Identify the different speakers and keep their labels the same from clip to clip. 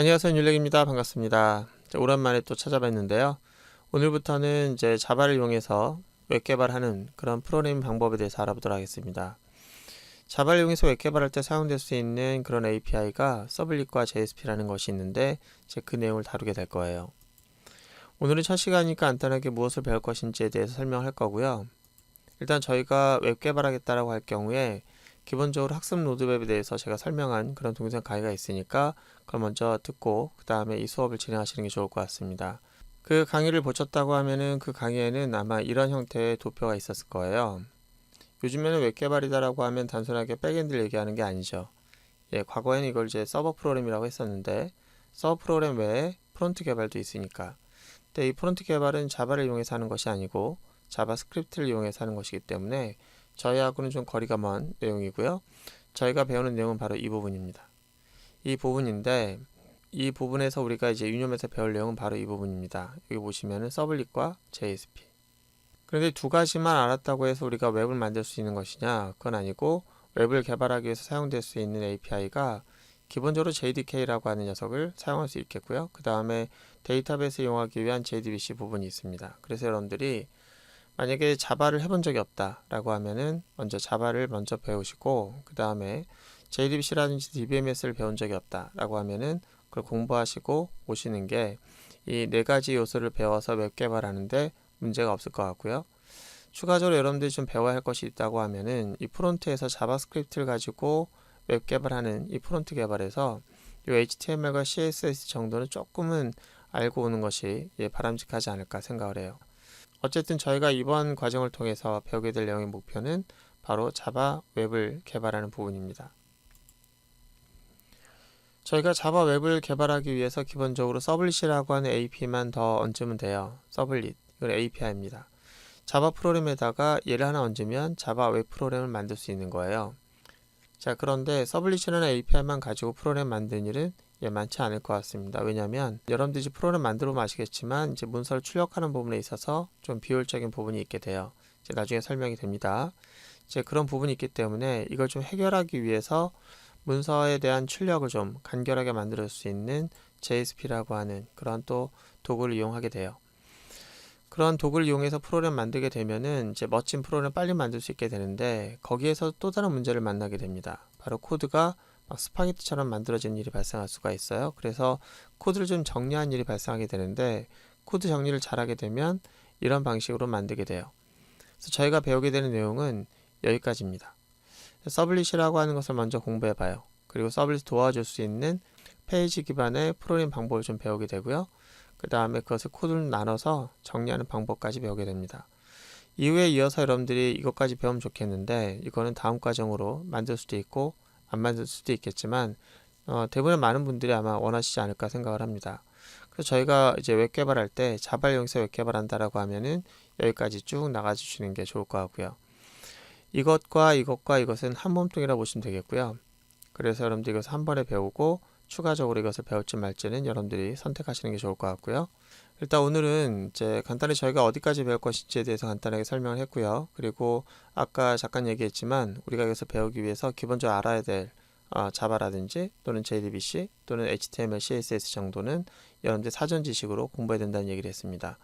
Speaker 1: 안녕하세요 윤렉입니다. 반갑습니다. 자, 오랜만에 또 찾아뵀는데요. 오늘부터는 이제 자바를 이용해서 웹 개발하는 그런 프로그래밍 방법에 대해서 알아보도록 하겠습니다. 자바를 이용해서 웹 개발할 때 사용될 수 있는 그런 API가 서블릿과 JSP라는 것이 있는데 이제 그 내용을 다루게 될 거예요. 오늘은 첫 시간이니까 간단하게 무엇을 배울 것인지에 대해서 설명할 거고요. 일단 저희가 웹 개발하겠다라고 할 경우에 기본적으로 학습 로드맵에 대해서 제가 설명한 그런 동영상 강의가 있으니까 그걸 먼저 듣고 그 다음에 이 수업을 진행하시는 게 좋을 것 같습니다. 그 강의를 보셨다고 하면은 그 강의에는 아마 이런 형태의 도표가 있었을 거예요. 요즘에는 웹 개발이다라고 하면 단순하게 백엔드를 얘기하는 게 아니죠. 예, 과거에는 이걸 이제 서버 프로그램이라고 했었는데 서버 프로그램 외에 프론트 개발도 있으니까. 근데 이 프론트 개발은 자바를 이용해서 하는 것이 아니고 자바스크립트를 이용해서 하는 것이기 때문에 저희하고는 좀 거리가 먼 내용이고요. 저희가 배우는 내용은 바로 이 부분입니다. 이 부분인데 이 부분에서 우리가 이제 유념해서 배울 내용은 바로 이 부분입니다. 여기 보시면은 서블릿과 JSP. 그런데 두 가지만 알았다고 해서 우리가 웹을 만들 수 있는 것이냐? 그건 아니고 웹을 개발하기 위해서 사용될 수 있는 API가 기본적으로 JDK라고 하는 녀석을 사용할 수 있겠고요. 그 다음에 데이터베이스 이용하기 위한 JDBC 부분이 있습니다. 그래서 여러분들이 만약에 자바를 해본 적이 없다라고 하면은 먼저 자바를 먼저 배우시고 그 다음에 JDBC라든지 DBMS를 배운 적이 없다라고 하면은 그걸 공부하시고 오시는 게 이 네 가지 요소를 배워서 웹 개발하는데 문제가 없을 것 같고요. 추가적으로 여러분들이 좀 배워야 할 것이 있다고 하면은 이 프론트에서 자바스크립트를 가지고 웹 개발하는 이 프론트 개발에서 이 HTML과 CSS 정도는 조금은 알고 오는 것이 예, 바람직하지 않을까 생각을 해요. 어쨌든 저희가 이번 과정을 통해서 배우게 될 내용의 목표는 바로 자바 웹을 개발하는 부분입니다. 저희가 자바 웹을 개발하기 위해서 기본적으로 서블릿이라고 하는 AP만 더 얹으면 돼요. 서블릿. 이건 API입니다. 자바 프로그램에다가 얘를 하나 얹으면 자바 웹 프로그램을 만들 수 있는 거예요. 자, 그런데 서블릿이라는 API만 가지고 프로그램 만드는 일은 예, 많지 않을 것 같습니다. 왜냐하면 여러분들이 프로그램 만들어 보면 아시겠지만 이제 문서를 출력하는 부분에 있어서 좀 비효율적인 부분이 있게 돼요. 이제 나중에 설명이 됩니다. 이제 그런 부분이 있기 때문에 이걸 좀 해결하기 위해서 문서에 대한 출력을 좀 간결하게 만들 수 있는 JSP라고 하는 그런 또 도구를 이용하게 돼요. 그런 도구를 이용해서 프로그램 만들게 되면은 이제 멋진 프로그램 빨리 만들 수 있게 되는데 거기에서 또 다른 문제를 만나게 됩니다. 바로 코드가 막 스파게티처럼 만들어지는 일이 발생할 수가 있어요. 그래서 코드를 좀 정리한 일이 발생하게 되는데 코드 정리를 잘하게 되면 이런 방식으로 만들게 돼요. 그래서 저희가 배우게 되는 내용은 여기까지입니다. 서블릿이라고 하는 것을 먼저 공부해 봐요. 그리고 서블릿 도와줄 수 있는 페이지 기반의 프로그램 방법을 좀 배우게 되고요. 그 다음에 그것을 코드를 나눠서 정리하는 방법까지 배우게 됩니다. 이후에 이어서 여러분들이 이것까지 배우면 좋겠는데 이거는 다음 과정으로 만들 수도 있고 안 만들 수도 있겠지만 어, 대부분의 많은 분들이 아마 원하시지 않을까 생각을 합니다. 그래서 저희가 이제 웹 개발할 때 자발 이용해서 웹 개발한다라고 하면은 여기까지 쭉 나가 주시는 게 좋을 것 같고요. 이것과 이것과 이것은 한 몸통이라 보시면 되겠고요. 그래서 여러분들 이것을 한 번에 배우고 추가적으로 이것을 배울지 말지는 여러분들이 선택하시는 게 좋을 것 같고요. 일단 오늘은 이제 간단히 저희가 어디까지 배울 것인지에 대해서 간단하게 설명을 했고요. 그리고 아까 잠깐 얘기했지만 우리가 여기서 배우기 위해서 기본적으로 알아야 될 어, 자바라든지 또는 JDBC 또는 HTML, CSS 정도는 여러분들 사전 지식으로 공부해야 된다는 얘기를 했습니다.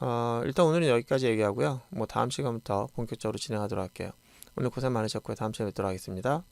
Speaker 1: 어, 일단 오늘은 여기까지 얘기하고요. 뭐 다음 시간부터 본격적으로 진행하도록 할게요. 오늘 고생 많으셨고요. 다음 시간에 뵙도록 하겠습니다.